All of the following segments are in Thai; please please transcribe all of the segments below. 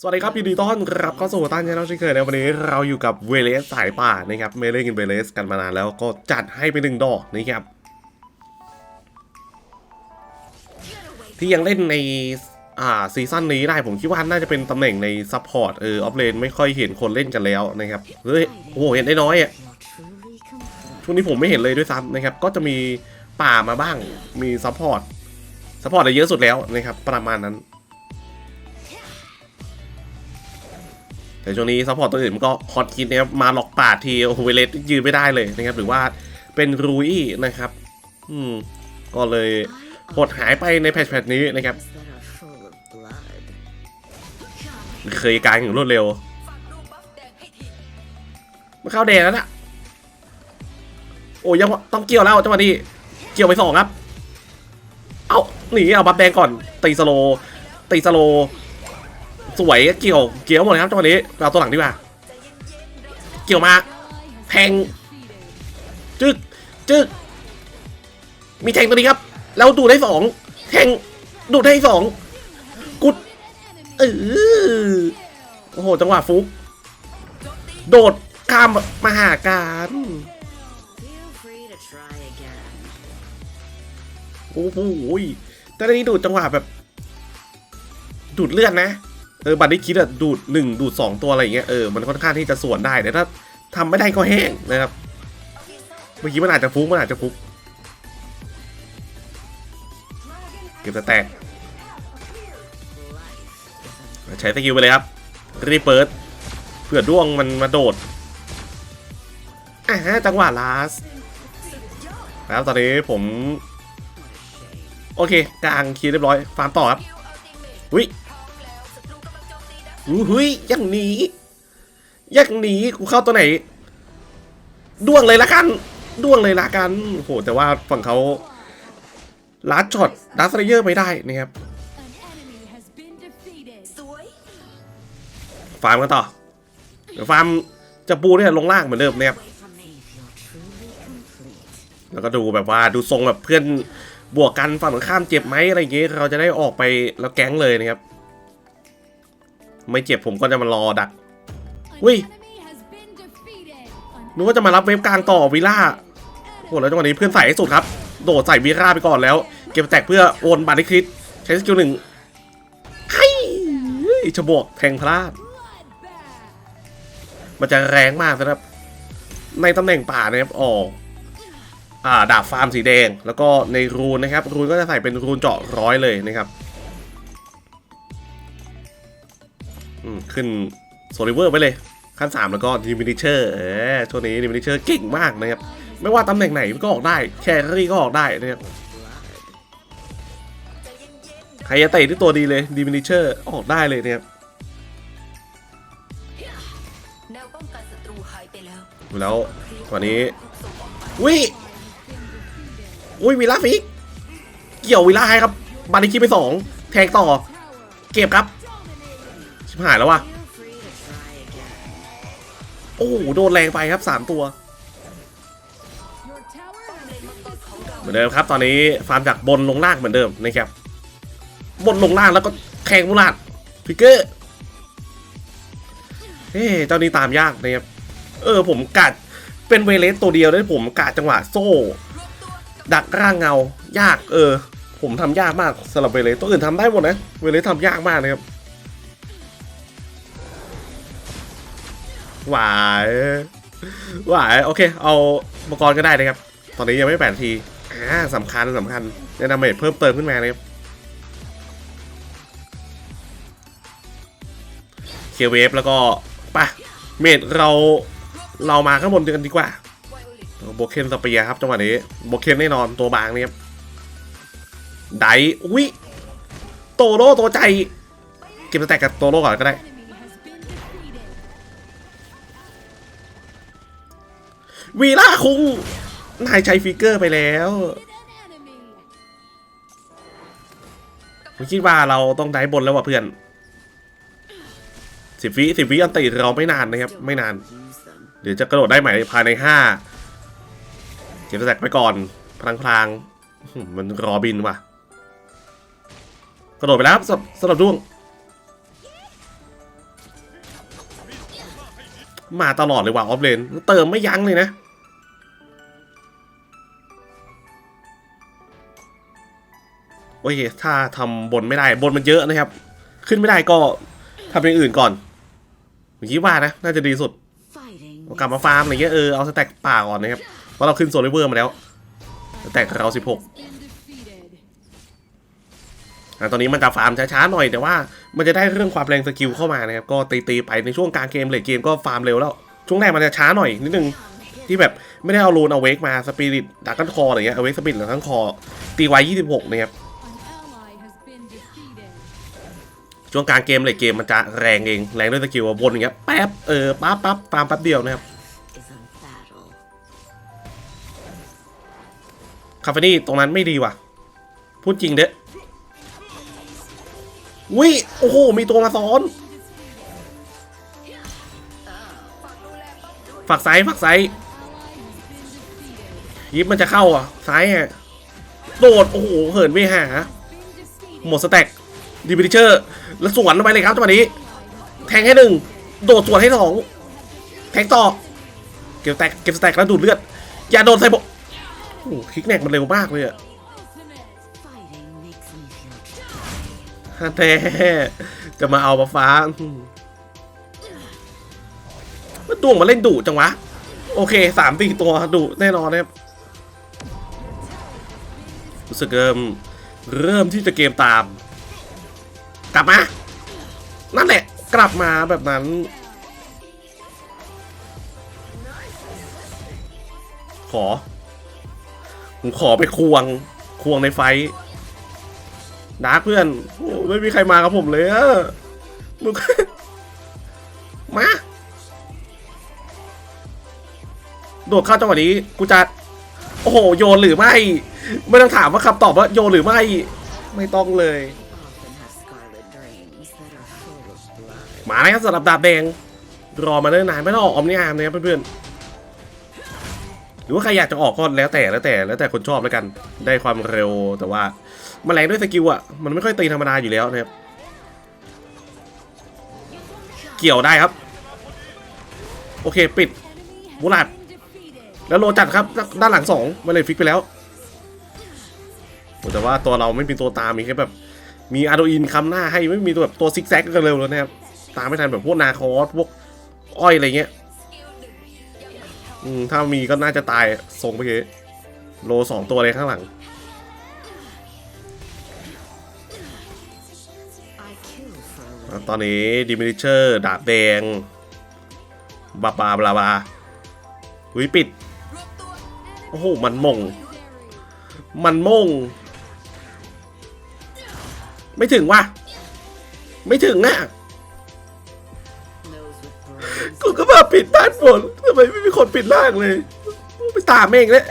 สวัสดีครับยินดีต้อนรับเข้าสู่ตั้งชแนลเช่นเคยในวันนี้เราอยู่กับเวเลสสายป่านะครับไม่เล่นกันเวเลสกันมานานแล้วก็จัดให้ไปหนึ่งดอกนะครับ ที่ยังเล่นในอ่าซีซั่นนี้ได้ผมคิดว่าน่าจะเป็นตำแหน่งในซัพพอร์ตเออออฟเลนไม่ค่อยเห็นคนเล่นกันแล้วนะครับเฮ้ยโอ้โหเห็นได้น้อยอะช่วงนี้ผมไม่เห็นเลยด้วยซ้ำนะครับ ก็จะมีป่ามาบ้างมีซัพพอร์ตซัพพอร์ตเยอะสุดแล้วนะครับประมาณนั้น แต่ช่วงนี้ซัพพอร์ตตัวอื่นมันก็ฮอตคิดนะครับมาหลอกปาดทีโอเวเลสยืนไม่ได้เลยนะครับ หรือว่าเป็นรูอี้นะครับ อืม ก็เลยหดหายไปในแพทช์แพทนี้นะครับ เคยกางอย่างรวดเร็วมาเข้าแดงแล้วนะโอ้ยังต้องเกี่ยวแล้วจังหวะนี้เกี่ยวไปสองครับ เอาหนีเอาบัฟแดงก่อนตีสโลตีสโล สวยเกี่ยวเกี่ยวหมดเลยครับจังหวะนี้เราตัวหลังดีกว่า เกี่ยวมาแทงจึกจึกมีแทงตัวนี้ครับ แล้วดูได้สองแทงดูได้สองกุดเออโอ้โหจังหวะฟุก โดดข้ามมาหาการโอ้โหแต่ตอนนี้ดูจังหวะแบบดูดเลือดนะ เออบัตรได้คิดอะดูดหนึ่งดูดสองตัวอะไรอย่างเงี้ยเออมันค่อนข้างที่จะสวนได้แต่ถ้าทำไม่ได้ก็แห้งนะครับเมื่อกี้มันอาจจะฟุกมันอาจจะฟุกเก็บแต่แตกใช้สกิลไปเลยครับรีเปิดเผื่อด้วงมันมาโดดอ่าจังหวะลาสแล้วตอนนี้ผม โอเค กลางคีย์เรียบร้อยฟาร์มต่อครับอุ้ย หุยอยังหนียังหนีกูเข้าตัวไหนด้วงเลยละกันด้วงเลยละกันโหแต่ว่าฝั่งเขาลาดช็อตดัสเยอร์ไม่ได้นะครับฟาร์มกันต่อเดี๋ยวฟาร์มจะปูเนี่ยลงล่างเหมือนเดิมนะครับแล้วก็ดูแบบว่าดูทรงแบบเพื่อนบวกกันฝั่งตรงข้ามเจ็บไหมอะไรอย่างเงี้ยเราจะได้ออกไปแล้วแก๊งเลยนะครับ ไม่เจ็บผมก็จะมารอดัก An Ui. enemy has been defeated. An นึกว่าจะมารับเวฟกลางต่อวิล่าโอ้แล้วจังหวะนี้เพื่อนใส่ให้สุดครับ โดดใส่วิล่าไปก่อนแล้ว เก็บแตกเพื่อโอนบัตรให้คริสใช้สกิลหนึ่งไอ้ฉบวกแทงพลาด มันจะแรงมากนะครับ ในตำแหน่งป่านะครับออกอ่าดาบฟาร์มสีแดง แล้วก็ในรูนนะครับ รูนก็จะใส่เป็นรูนเจาะร้อยเลยนะครับ ขึ้นโซลิเวอร์ไปเลย ขั้น 3 แล้วก็ดิมินิเชอร์เออช่วงนี้ดิมินิเชอร์เก่งมากนะครับ ไม่ว่าตำแหน่งไหนก็ออกได้ แครี่ก็ออกได้นะครับใครจะเตะที่ตัวดีเลยดิมินิเชอร์ออกได้เลยนะครับแนวป้องกันศัตรูหายแล้วตอนนี้วิอุ้ยวิลาฟิก เกี่ยววิลาให้ครับ บาริคิไปสองแทงต่อ เก็บครับ ชิบหายแล้วว่ะ โอ้โหโดนแรงไปครับสามตัว เหมือนเดิมครับ ตอนนี้ฟาร์มจากบนลงล่างเหมือนเดิมนะครับบนลงล่างแล้วก็แข่งมูลาดฟิกเกอร์เฮ้เจ้านี้ตามยากนะครับเออผมกัดเป็นเวเลสตัวเดียวได้ผมกะจังหวะโซ่ ดักร่างเงา ยากเออ ผมทำยากมากสำหรับเวเลสตัวอื่นทำได้หมดนะ เวเลสทำยากมากนะครับ หวายหวายโอเค เอาอุปกรณ์ก็ได้นะครับ ตอนนี้ยังไม่แปดทีอ่าสำคัญสำคัญแนะนำเมทเพิ่มเติมขึ้นมานะครับเคเวฟแล้วก็ปะเมดเราเรามาข้างบนกันดีกว่าโบเคนสเปียครับจังหวะนี้โบเคนแน่นอนตัวบางนี่ครับไดอุ้ยโตโร่ตัวใจ เก็บสแต็กกับโตโร่ก่อนก็ได้ วีล่าคุงนายใช้ฟิกเกอร์ไปแล้วผมคิดว่าเราต้องได้บนแล้วว่ะเพื่อนสิบวิสิบวิอันติเราไม่นานนะครับ ไม่นาน เดี๋ยวจะกระโดดได้ไหม่ภายในห้าเก็บสแตกไปก่อนพลางพลางๆมันรอบินว่ะ กระโดดไปแล้วครับสำสำหรับด้วง มาตลอดเลยว่ะออฟเลน เติมไม่ยั้งเลยนะ อเคถ้าทำบนไม่ได้บนมันเยอะนะครับ ขึ้นไม่ได้ก็ทำอย่างอื่นก่อนผมคิดว่านะ น่าจะดีสุด Fighting กลับมาฟาร์มอะไรเงี้ยเออเอาสแต็กป่าก่อนนะครับเพราะเราขึ้นโซลิเวอร์มาแล้วสแต็กเรา16 Been defeated. อะตอนนี้มันจะฟาร์มช้าๆหน่อยแต่ว่ามันจะได้เรื่องความแรงสกิลเข้ามานะครับ ก็ตีๆไปในช่วงกลางเกมเลทเกมก็ฟาร์มเร็วแล้ว ช่วงแรกมันจะช้าหน่อยนิดนึงที่แบบไม่ได้เอารูนเอาเวกมาสปิริตดักกันคออะไรเงี้ยเอาเวกสปิริตดักกันคอตีไว้26นะครับ ช่วงกลางเกมเลทเกมมันจะแรงเอง แรงด้วยสกิลบนอย่างเงี้ยแป๊บเออปั๊บปั๊บฟามแป๊บเดียวนะครับคาเฟนี่ตรงนั้นไม่ดีว่ะ พูดจริงเด้อวิโอ้โห มีตัวมาซ้อน ฝักไซฝักไซยิบมันจะเข้าอะซ้ายอะโดด โอ้โห เหินไม่หา หมดสแต็กดีบิเชอร์ แล้วสวนลงไปเลยครับจังหวะนี้ แทงให้หนึ่งโดดสวนให้สองแทงต่อ เก็บแตกเก็บสแต็กแล้วดูดเลือด อย่าโดนใส่โบโอ้โหคลิกแนกมันเร็วมากเลยอะแต่จะมาเอามาฟ้าอืมมันดวงมาเล่นดุจังวะ โอเคสามสี่ตัวดุแน่นอนนะครับรู้สึกเริ่มเริ่มที่จะเกมตาม กลับมา นั่นแหละ กลับมาแบบนั้น ขอ ผมขอไปควง ควงในไฟดาร์กเพื่อนโอ้ไม่มีใครมากับผมเลยอะมึงมา โดดเข้าจังหวะนี้ กูจะ โอ้โห โยนหรือไม่ ไม่ต้องถามว่าคำตอบว่าโยนหรือไม่ ไม่ต้องเลย มาแล้วครับสำหรับดาบแดง รอมาเนิ่นนานไม่ต้องออกออมนิอามนะครับเพื่อนๆหรือว่าใครอยากจะออกก็แล้วแต่แล้วแต่แล้วแต่คนชอบแล้วกัน ได้ความเร็วแต่ว่ามันแรงด้วยสกิลอะมันไม่ค่อยตีธรรมดาอยู่แล้วนะครับเกี่ยวได้ครับ โอเคปิด Enemy has Mulat. been defeated. แล้วโลจัดครับ ด้านหลังสองมาเลยฟิกไปแล้วแต่ว่าตัวเราไม่มีตัวตามมีแค่แบบมีอาร์โดอินคำหน้าให้ไม่มีตัวแบบตัวซิกแซกกันเร็วเลยนะครับ ตามไม่ทันแบบพวกนาคอสพวกอ้อยอะไรเงี้ยอืมถ้ามีก็น่าจะตายทรงไปเกโลสองตัวเลยข้างหลัง ตอนนี้ดิมิเชอร์ดาบแดงบาบาบลาบาวิปิด โอ้โห มันมง มันมง ไม่ถึงว่ะ ไม่ถึงอะ ก็มาปิดด้านบนทำไมไม่มีคนปิดล่างเลย ไปตามเองเลย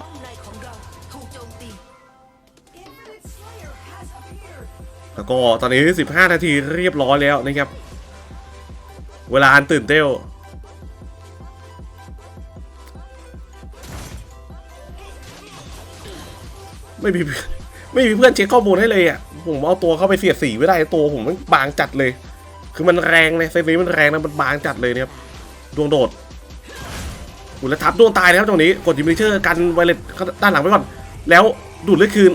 ป้อมในของเราถูกโจมตี แล้วก็ตอนนี้ 15 นาทีเรียบร้อยแล้วนะครับ เวลาอันตื่นเต้วไม่มีไม่มีเพื่อนเช็คข้อมูลให้เลยอะ ผมเอาตัวเข้าไปเสียดสีไม่ได้ตัวผมมันบางจัดเลย คือมันแรงเลยเซฟนี้มันแรงนะมันบางจัดเลยเนะครับดวงโดดอุยแล้วทับดวงตายนะครับตรงนี้กดดิมิเชอร์กันไวเลตด้านหลังไปก่อน แล้วดูดเลือดคืน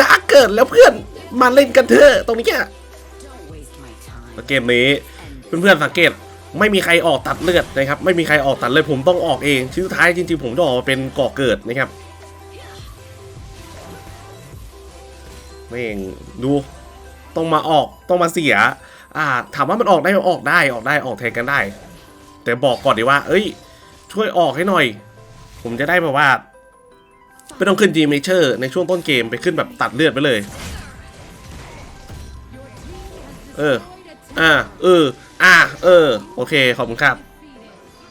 ดาเกิดแล้วเพื่อนมาเล่นกันเถอะตรงนี้แก don't waste my time. เกมนี้เพื่อนๆสังเกตไม่มีใครออกตัดเลือดนะครับ ไม่มีใครออกตัดเลยผมต้องออกเองชิ้นสุดท้ายจริงๆผมจะออกมาเป็นก่อเกิดนะครับแม่งดู ต้องมาออกต้องมาเสีย อ่า ถามว่ามันออกได้ออกได้ออกได้ออกแทนกันได้ แต่บอกก่อนดีว่า เอ้ย ช่วยออกให้หน่อย ผมจะได้แบบว่าไม่ต้องขึ้น G Major ในช่วงต้นเกมไปขึ้นแบบตัดเลือดไปเลย เออ อ่า เออ อ่า เออ โอเค ขอบคุณครับ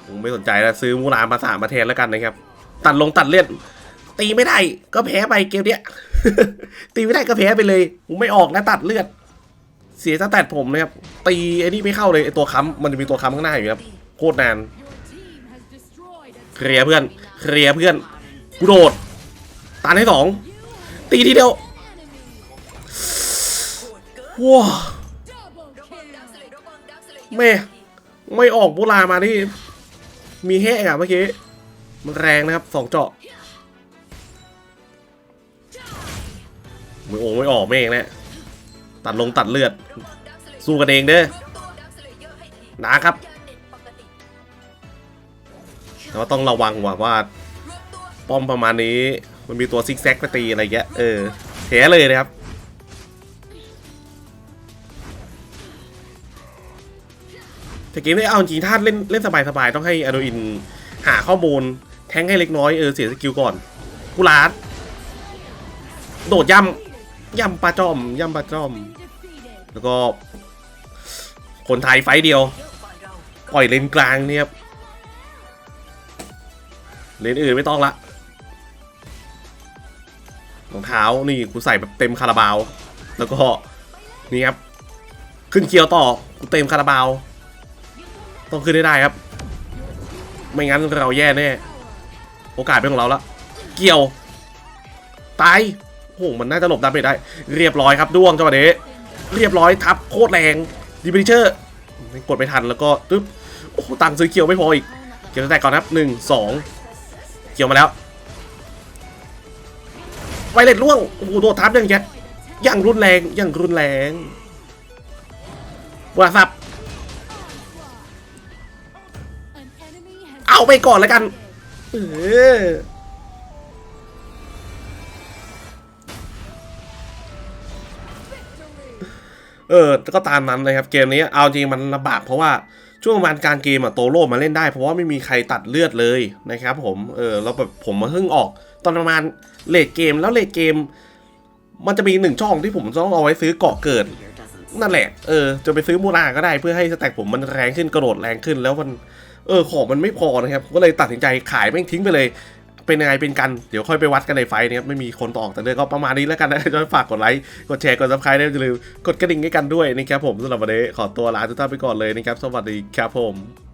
ผมไม่สนใจแล้วซื้อมูรามาสามมาแทนแล้วกันนะครับ ตัดลงตัดเลือด ตีไม่ได้ ก็แพ้ไปเกมเนี้ย ตีไม่ได้ก็แพ้ไปเลย ไม่ออกนะตัดเลือด เสียสแตทผมนะครับ ตีไอ้นี่ไม่เข้าเลยไอ้ตัวค้ำมันจะมีตัวค้ำข้างหน้าอยู่ครับ โคตรนาน เคลียร์เพื่อน เคลียร์เพื่อนกูโดดตันให้สอง ตีทีเดียวว้าแม่ไม่ออกโบรามานี่มีแห้งอะเมื่อกี้ มันแรงนะครับสองเจาะ ไม่โอ้ไม่ออกแม่งนะตัดลงตัดเลือด สู้กันเองเด้อนะครับ แต่ว่าต้องระวังว่ะว่า ป้อมประมาณนี้ มันมีตัวซิกแซกไปตีอะไรเงี้ยเออแพ้เลยนะครับแต่เกมนี้เอาจริงๆถ้าเล่นเล่นสบายๆต้องให้อโดอินหาข้อมูล แทงให้เล็กน้อย เออ เสียสกิลก่อน กุลาด โดดย่ำ ย่ำปลาจอมย่ำปลาจอม แล้วก็ คนไทยไฟเดียวปล่อยเลนกลางเนี่ยครับเลนอื่นไม่ต้องละรองเท้านี่กูใส่แบบเต็มคาราบาว แล้วก็นี่ครับขึ้นเคียวต่อกูเต็มคาราบาว ต้องขึ้นให้ได้ครับ ไม่งั้นเราแย่แน่โอกาสเป็นของเราละเกี่ยว ตาย หมันน่าจะหลบดาเมจได้ เรียบร้อยครับด้วงจังหวะนี้เรียบร้อยทับโคตรแรงดีบิเชอร์กดไม่ทันแล้วก็ตึ๊บโอ้ตังซื้อเกี่ยวไม่พออีก เกี่ยวแตกก่อนนะครับหนึ่งสองเกี่ยวมาแล้วไวเลตล่วงโอ้โหโดนทับอย่างเงี้ยอย่างรุนแรงอย่างรุนแรงวาสับเอาไปก่อนแล้วกัน เออ เออ ก็ตามนั้นนะครับเกมนี้ เอาจริงมันลำบากเพราะว่าช่วงประมาณกลารเกมอะโตโร่มาเล่นได้เพราะว่าไม่มีใครตัดเลือดเลยนะครับผม เออแล้วแบบผมมาเพิ่งออก ตอนประมาณเลดเกมแล้วเลดเกม มันจะมีหนึ่งช่องที่ผมต้องเอาไว้ซื้อเกาะเกิด นั่นแหละ เออ จะไปซื้อมูราก็ได้เพื่อให้สแต็กผมมันแรงขึ้นกระโดดแรงขึ้นแล้วมัน เออของมันไม่พอนะครับ ก็เลยตัดสินใจขายแม่งทิ้งไปเลย เป็นยังไงเป็นกัน เดี๋ยวค่อยไปวัดกันในไฟนะครับไม่มีคนต่อแต่เรื่องก็ประมาณนี้แล้วกันนะจะฝากกดไลค์กดแชร์กดซับสไครต์ได้อย่าลืมกดกระดิ่งให้กันด้วยนะครับผมสำหรับวันนี้ขอตัวลาทุกท่านไปก่อนเลยนะครับสวัสดีครับผม